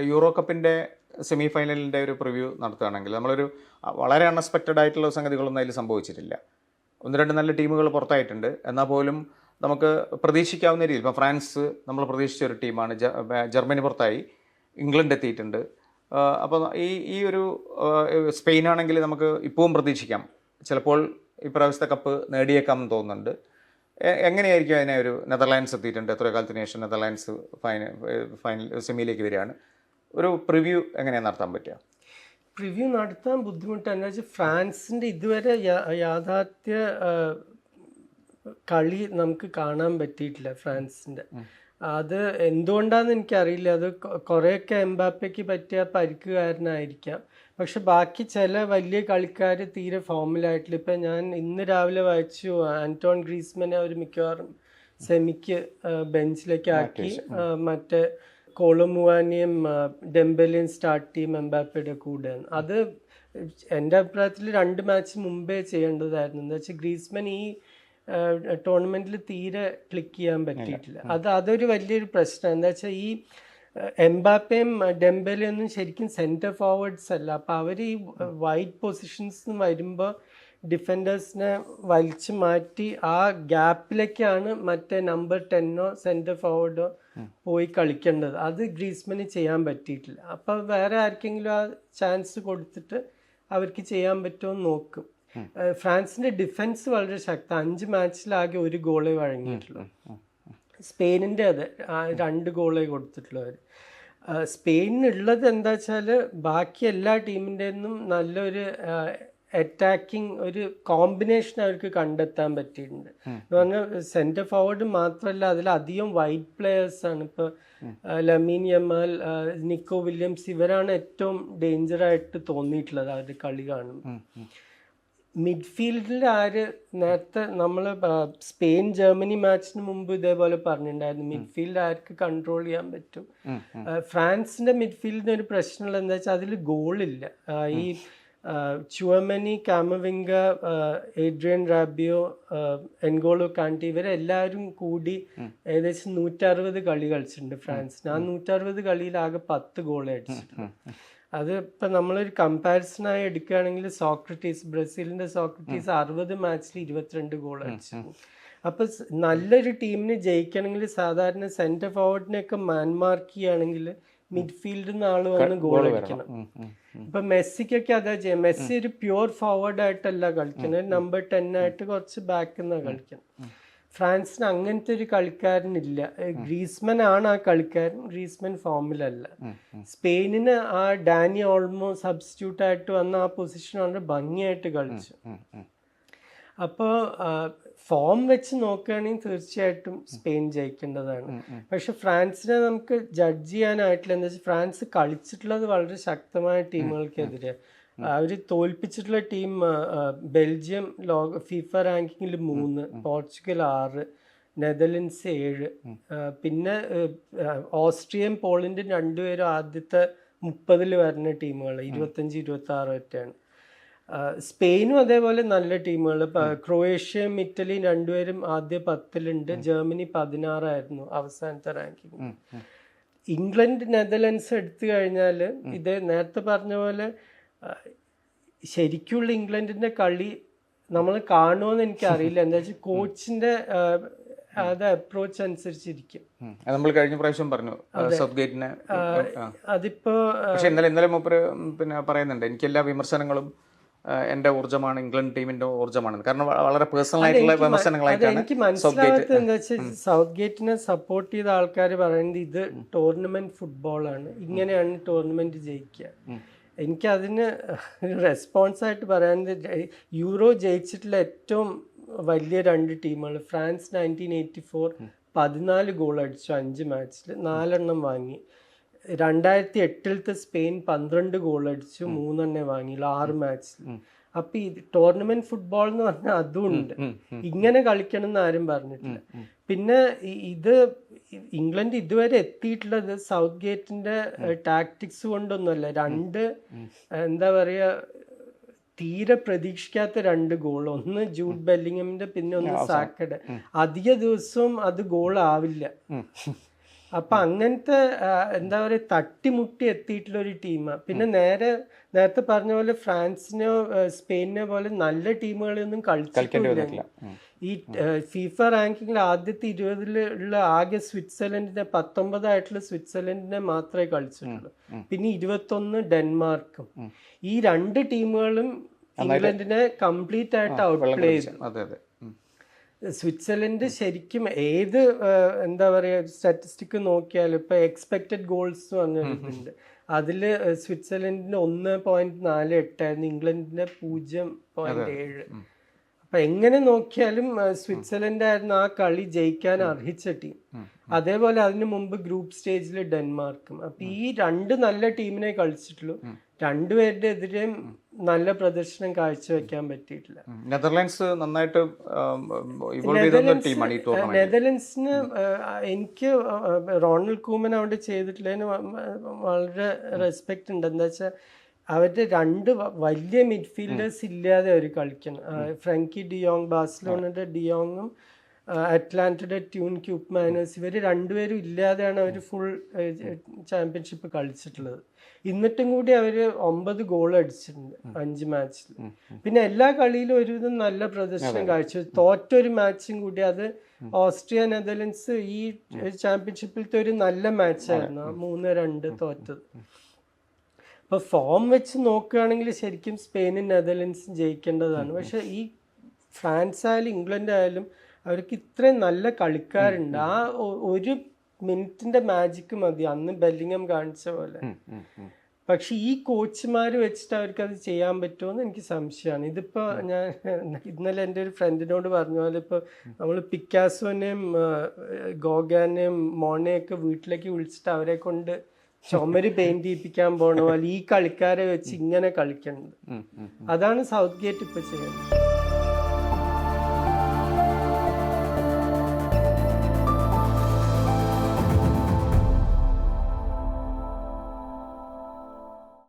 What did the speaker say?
Euro കപ്പിന്റെ semi ഫൈനലിന്റെ ഒരു preview നടത്തുകയാണെങ്കിൽ നമ്മളൊരു വളരെ അൺഎക്സ്പെക്റ്റഡ് ആയിട്ടുള്ള സംഗതികളൊന്നും അതിൽ സംഭവിച്ചിട്ടില്ല. ഒന്ന് രണ്ട് നല്ല ടീമുകൾ പുറത്തായിട്ടുണ്ട്. എന്നാൽ പോലും നമുക്ക് പ്രതീക്ഷിക്കാവുന്ന രീതിയിൽ ഇപ്പോൾ ഫ്രാൻസ് നമ്മൾ പ്രതീക്ഷിച്ച ഒരു ടീമാണ് ജർമ്മനി പുറത്തായി ഇംഗ്ലണ്ട് എത്തിയിട്ടുണ്ട്. അപ്പോൾ ഈ ഈ ഒരു സ്പെയിൻ ആണെങ്കിൽ നമുക്ക് ഇപ്പോഴും പ്രതീക്ഷിക്കാം. ചിലപ്പോൾ ഇപ്രാവശ്യത്തെ കപ്പ് നേടിയേക്കാം എന്ന് തോന്നുന്നുണ്ട് എങ്ങനെയായിരിക്കും അതിനെ ഒരു നെതർലാൻഡ്സ് എത്തിയിട്ടുണ്ട്? എത്ര കാലത്തിന് ശേഷം നെതർലാൻഡ്സ് ഫൈനൽ ഫൈനൽ സെമിയിലേക്ക് വരികയാണ്. ഒരു പ്രിവ്യൂ എങ്ങനെയാണ് നടത്താൻ പറ്റുക? പ്രിവ്യൂ നടത്താൻ ബുദ്ധിമുട്ട് എന്താ വെച്ചാൽ ഫ്രാൻസിന്റെ ഇതുവരെ യാഥാർത്ഥ്യ കളി നമുക്ക് കാണാൻ പറ്റിയിട്ടില്ല ഫ്രാൻസിന്റെ അത് എന്തുകൊണ്ടാണെന്ന് എനിക്കറിയില്ല. അത് കുറേയൊക്കെ എംബാപ്പയ്ക്ക് പറ്റിയ പരിക്ക് കാരനായിരിക്കാം പക്ഷെ ബാക്കി ചില വലിയ കളിക്കാർ തീരെ ഫോമിലായിട്ടില്ല. ഇപ്പം ഞാൻ ഇന്ന് രാവിലെ വായിച്ചു ആന്റോൺ ഗ്രീസ്മനെ അവർ മിക്കവാറും സെമിക്ക് ബെഞ്ചിലേക്ക് ആക്കി മറ്റേ കോളമുവാനിയും ഡെമ്പലിയും സ്റ്റാർട്ട് ചെയ്യും എംബാപ്പയുടെ കൂടെ. അത് എന്റെ അഭിപ്രായത്തിൽ രണ്ട് മാച്ച് മുമ്പേ ചെയ്യേണ്ടതായിരുന്നു. എന്താ വെച്ചാൽ ഗ്രീസ്മൻ ഈ ടൂർണമെന്റിൽ തീരെ ക്ലിക്ക് ചെയ്യാൻ പറ്റിയിട്ടില്ല. അത് അതൊരു വലിയൊരു പ്രശ്നം. എന്താ വെച്ചാൽ ഈ എംബാപ്പയും ഒന്നും ശരിക്കും സെന്റർ ഫോർവേഡ്സ് അല്ല. അപ്പോൾ അവർ ഈ വൈറ്റ് പൊസിഷൻസ് വരുമ്പോൾ ഡിഫൻഡേഴ്സിനെ വലിച്ചു മാറ്റി ആ ഗ്യാപ്പിലേക്കാണ് മറ്റേ നമ്പർ ടെന്നോ സെന്റർ ഫോർവേഡോ പോയി കളിക്കേണ്ടത്. അത് ഗ്രീസ്മന് ചെയ്യാൻ പറ്റിയിട്ടില്ല. അപ്പോൾ വേറെ ആർക്കെങ്കിലും ആ ചാൻസ് കൊടുത്തിട്ട് അവർക്ക് ചെയ്യാൻ പറ്റുമോ എന്ന് നോക്കും. ഫ്രാൻസിന്റെ ഡിഫൻസ് വളരെ ശക്ത. അഞ്ച് മാച്ചിലാകെ ഒരു ഗോളേ വഴങ്ങിയിട്ടുള്ളൂ. സ്പെയിനിന്റെ അതെ രണ്ട് ഗോളേ കൊടുത്തിട്ടുള്ളൂ അവർ സ്പെയിനിനുള്ളത് എന്താ വെച്ചാൽ ബാക്കി എല്ലാ ടീമിന്റെ നിന്നും നല്ലൊരു അറ്റാക്കിംഗ് ഒരു കോമ്പിനേഷൻ അവർക്ക് കണ്ടെത്താൻ പറ്റിയിട്ടുണ്ട്. എന്ന് പറഞ്ഞാൽ സെന്റർ ഫോർവേഡ് മാത്രമല്ല അതിൽ അധികം വൈറ്റ് പ്ലെയേഴ്സ് ആണ്. ഇപ്പോൾ ലമീൻ യമാൽ നിക്കോ വില്യംസ് ഇവരാണ് ഏറ്റവും ഡേഞ്ചർ ആയിട്ട് തോന്നിയിട്ടുള്ളത് അവരുടെ കളി കാണുമ്പോൾ. മിഡ്ഫീൽഡിൽ ആര് നേരത്തെ നമ്മൾ സ്പെയിൻ ജർമ്മനി മാച്ചിന് മുമ്പ് ഇതേപോലെ പറഞ്ഞിട്ടുണ്ടായിരുന്നു. മിഡ്ഫീൽഡ് ആർക്ക് കൺട്രോൾ ചെയ്യാൻ പറ്റും? ഫ്രാൻസിന്റെ മിഡ്ഫീൽഡിന് ഒരു പ്രശ്നമുള്ള എന്താ വെച്ചാൽ അതിൽ ഗോളില്ല ഈ Tchouameni Camavinga Adrien Rabiot N'Golo Kante ഇവരെല്ലാവരും കൂടി ഏകദേശം നൂറ്ററുപത് കളി കളിച്ചിട്ടുണ്ട് ഫ്രാൻസ് ആ നൂറ്ററുപത് കളിയിൽ ആകെ പത്ത് ഗോൾ അടിച്ചിട്ടുണ്ട്. അത് ഇപ്പൊ നമ്മളൊരു കമ്പാരിസൺ ആയി എടുക്കുകയാണെങ്കിൽ സോക്രട്ടീസ് ബ്രസീലിന്റെ സോക്രട്ടീസ് അറുപത് മാച്ചിൽ ഇരുപത്തിരണ്ട് ഗോൾ അടിച്ചു അപ്പൊ നല്ലൊരു ടീമിന് ജയിക്കണമെങ്കിൽ സാധാരണ സെന്റർ ഫോർവേഡിനെയൊക്കെ മാൻമാർക്ക് ചെയ്യുകയാണെങ്കിൽ മിഡ്ഫീൽഡിൽ നിന്ന് ആൾ വന്ന് ഗോൾ അടിക്കണം ഇപ്പൊ മെസ്സിക്കൊക്കെ അതാ ചെയ്യാം. മെസ്സി ഒരു പ്യുവർ ഫോർവേഡ് ആയിട്ടല്ല കളിക്കുന്നത് നമ്പർ ടെൻ ആയിട്ട് കുറച്ച് ബാക്ക് നിന്നാണ് കളിക്കണം. ഫ്രാൻസിന് അങ്ങനത്തെ ഒരു കളിക്കാരനില്ല. ഇല്ല ഗ്രീസ്മൻ ആണ് ആ കളിക്കാരൻ. ഗ്രീസ്മൻ ഫോമിലല്ല. സ്പെയിനിന് ആ ഡാനി ഓൾമോ സബ്സ്റ്റിറ്റ്യൂട്ട് ആയിട്ട് വന്ന ആ പൊസിഷൻ വളരെ ഭംഗിയായിട്ട് കളിച്ചു അപ്പോൾ ഫോം വെച്ച് നോക്കുകയാണെങ്കിൽ തീർച്ചയായിട്ടും സ്പെയിൻ ജയിക്കേണ്ടതാണ്. പക്ഷെ ഫ്രാൻസിനെ നമുക്ക് ജഡ്ജ് ചെയ്യാനായിട്ടില്ല. എന്താ വെച്ചാൽ ഫ്രാൻസ് കളിച്ചിട്ടുള്ളത് വളരെ ശക്തമായ ടീമുകൾക്കെതിരെ. അവർ തോൽപ്പിച്ചിട്ടുള്ള ടീം ബെൽജിയം ലോക ഫിഫ റാങ്കിങ്ങിൽ മൂന്ന് പോർച്ചുഗൽ ആറ് നെതർലൻഡ്സ് ഏഴ്. പിന്നെ ഓസ്ട്രിയയും പോളണ്ടും രണ്ടുപേരും ആദ്യത്തെ മുപ്പതിൽ വരുന്ന ടീമുകൾ ഇരുപത്തഞ്ച് ഇരുപത്തി ആറ് ആ, സ്പെയിനും അതേപോലെ നല്ല ടീമുകൾ. ക്രൊയേഷ്യയും ഇറ്റലിയും രണ്ടുപേരും ആദ്യ പത്തിലുണ്ട്. ജർമ്മനി പതിനാറായിരുന്നു അവസാനത്തെ റാങ്കിങ്. ഇംഗ്ലണ്ട് നെതർലൻഡ്സ് എടുത്തു കഴിഞ്ഞാൽ ഇത് നേരത്തെ പറഞ്ഞ പോലെ ശരിക്കുള്ള ഇംഗ്ലണ്ടിന്റെ കളി നമ്മൾ കാണുമോന്ന് എനിക്കറിയില്ല എന്താ വെച്ചാൽ കോച്ചിന്റെ അത് അപ്രോച്ച് അനുസരിച്ചിരിക്കും. നമ്മൾ കഴിഞ്ഞ പ്രാവശ്യം പറഞ്ഞു അതിപ്പോ പക്ഷെ ഇന്നലെ ഇന്നലെ മൂപ്പര് പിന്നെ പറയുന്നുണ്ട്. എനിക്ക് എല്ലാ വിമർശനങ്ങളും എന്റെ ഊർജമാണ് ഇംഗ്ലണ്ട് ടീമിന്റെ ഊർജമാണ് കാരണം വളരെ പേഴ്സണൽ ആയിട്ടുള്ള വിമർശനങ്ങളായിട്ടാണ് എനിക്ക് മനസ്സിലാവാത്തത് എന്താ വെച്ചാൽ സൗത്ത് ഗേറ്റിനെ സപ്പോർട്ട് ചെയ്ത ആൾക്കാർ പറയുന്നത് ഇത് ടൂർണമെന്റ് ഫുട്ബോളാണ് ഇങ്ങനെയാണ് ടൂർണമെന്റ് ജയിക്കുക എനിക്ക് അതിന് റെസ്പോൺസ് ആയിട്ട് പറയുന്നത് യൂറോ ജയിച്ചിട്ടുള്ള ഏറ്റവും വലിയ രണ്ട് ടീമുകൾ ഫ്രാൻസ് നയന്റീൻ എയ്റ്റി ഫോർ പതിനാല് ഗോൾ അടിച്ചു അഞ്ച് മാച്ചിൽ നാലെണ്ണം വാങ്ങി. രണ്ടായിരത്തി എട്ടിലത്തെ സ്പെയിൻ പന്ത്രണ്ട് ഗോൾ അടിച്ചു മൂന്നെണ്ണേ വാങ്ങിയില്ല ആറ് മാച്ചിൽ അപ്പൊ ഈ ടൂർണമെന്റ് ഫുട്ബോൾ എന്ന് പറഞ്ഞാൽ അതും ഉണ്ട് ഇങ്ങനെ കളിക്കണം എന്ന് ആരും പറഞ്ഞിട്ടില്ല. പിന്നെ ഇത് ഇംഗ്ലണ്ട് ഇതുവരെ എത്തിയിട്ടുള്ളത് സൗത്ത് ഗേറ്റിന്റെ ടാക്ടിക്സ് കൊണ്ടൊന്നുമല്ല. രണ്ട് എന്താ പറയാ തീരെ പ്രതീക്ഷിക്കാത്ത രണ്ട് ഗോൾ. ഒന്ന് ജൂഡ് ബെല്ലിങ്ങമിന്റെ പിന്നെ ഒന്ന് സാക്കഡ് അധിക ദിവസവും അത് ഗോൾ ആവില്ല. അപ്പൊ അങ്ങനത്തെ എന്താ പറയുക തട്ടിമുട്ടി എത്തിയിട്ടുള്ള ഒരു ടീമാണ് പിന്നെ നേരെ നേരത്തെ പറഞ്ഞ പോലെ ഫ്രാൻസിനോ സ്പെയിനോ സ്പെയിനിനെ പോലെ നല്ല ടീമുകളൊന്നും കളിച്ചിട്ടില്ല ഈ ഫിഫ റാങ്കിങ്ങിൽ ആദ്യത്തെ ഇരുപതിൽ ഉള്ള ആകെ സ്വിറ്റ്സർലൻഡിനെ പത്തൊമ്പതായിട്ടുള്ള സ്വിറ്റ്സർലൻഡിനെ മാത്രമേ കളിച്ചിട്ടുള്ളൂ. പിന്നെ ഇരുപത്തൊന്ന് ഡെൻമാർക്കും. ഈ രണ്ട് ടീമുകളും ഇംഗ്ലണ്ടിനെ കംപ്ലീറ്റ് ആയിട്ട് ഔട്ട് പ്ലേ കുടിച്ച്. സ്വിറ്റ്സർലൻഡ് ശരിക്കും ഏത് എന്താ പറയുക സ്റ്റാറ്റിസ്റ്റിക് നോക്കിയാലും ഇപ്പൊ എക്സ്പെക്റ്റഡ് ഗോൾസ് പറഞ്ഞിട്ടുണ്ട് അതിൽ സ്വിറ്റ്സർലൻഡിന് ഒന്ന് പോയിന്റ് നാല് എട്ടായിരുന്നു ഇംഗ്ലണ്ടിന്റെ പൂജ്യം പോയിന്റ് ഏഴ്. അപ്പൊ എങ്ങനെ നോക്കിയാലും സ്വിറ്റ്സർലൻഡ് ആയിരുന്നു ആ കളി ജയിക്കാൻ അർഹിച്ച ടീം അതേപോലെ അതിനു മുമ്പ് ഗ്രൂപ്പ് സ്റ്റേജിൽ ഡെൻമാർക്കും. അപ്പൊ ഈ രണ്ട് നല്ല ടീമിനെ കളിച്ചിട്ടുള്ളൂ. രണ്ടുപേരുടെ എതിരെയും നല്ല പ്രദർശനം കാഴ്ചവെക്കാൻ പറ്റിയിട്ടില്ല. നെതർലാൻഡ്സ് നന്നായിട്ട് നെതർലൻഡ്സിന് എനിക്ക് റോണൽ കൂമൻ അവിടെ ചെയ്തിട്ടുള്ളതിന് വളരെ റെസ്പെക്ട് ഉണ്ട്. എന്താ വെച്ചാൽ അവരുടെ രണ്ട് വലിയ മിഡ്ഫീൽഡേഴ്സ് ഇല്ലാതെ അവർ കളിക്കണം ഫ്രങ്കി ഡിയോങ് ബാഴ്സലോണയുടെ ഡിയോങ്ങും അറ്റ്ലാന്റയുടെ ട്യൂൺ ക്യൂപ്പ് മാനേഴ്സ് ഇവർ രണ്ടുപേരും ഇല്ലാതെയാണ് അവർ ഫുൾ ചാമ്പ്യൻഷിപ്പ് കളിച്ചിട്ടുള്ളത്. എന്നിട്ടും കൂടി അവർ ഒമ്പത് ഗോൾ അടിച്ചിട്ടുണ്ട് അഞ്ച് മാച്ചിൽ പിന്നെ എല്ലാ കളിയിലും ഒരുവിധം നല്ല പ്രദർശനം കാഴ്ച തോറ്റൊരു മാച്ചും കൂടി അത് ഓസ്ട്രിയ നെതർലൻഡ്സ് ഈ ചാമ്പ്യൻഷിപ്പിലത്തെ ഒരു നല്ല മാച്ചായിരുന്നു മൂന്ന് രണ്ട് തോറ്റത്. അപ്പൊ ഫോം വെച്ച് നോക്കുകയാണെങ്കിൽ ശരിക്കും സ്പെയിനും നെതർലൻഡ്സും ജയിക്കേണ്ടതാണ്. പക്ഷെ ഈ ഫ്രാൻസ് ആയാലും ഇംഗ്ലണ്ട് ആയാലും അവർക്ക് ഇത്രയും നല്ല കളിക്കാരുണ്ട്. ആ ഒരു മിനിറ്റിന്റെ മാജിക്ക് മതി. അന്ന് ബെല്ലിങ്ങം കാണിച്ച പോലെ. പക്ഷെ ഈ കോച്ചുമാർ വെച്ചിട്ട് അവർക്ക് അത് ചെയ്യാൻ പറ്റുമോ എനിക്ക് സംശയമാണ്. ഇതിപ്പോ ഞാൻ ഇന്നലെ എന്റെ ഒരു ഫ്രണ്ടിനോട് പറഞ്ഞ പോലെ ഇപ്പൊ നമ്മൾ പിക്കാസോനെയും ഗോഗാനെയും ഒക്കെ വീട്ടിലേക്ക് വിളിച്ചിട്ട് അവരെ കൊണ്ട് ചുമര് പെയിന്റ് ചെയ്യിപ്പിക്കാൻ പോണ പോലെ ഈ കളിക്കാരെ വെച്ച് ഇങ്ങനെ കളിക്കുന്നത് അതാണ് സൗത്ത് ഗേറ്റ് ഇപ്പൊ ചെയ്യുന്നത്.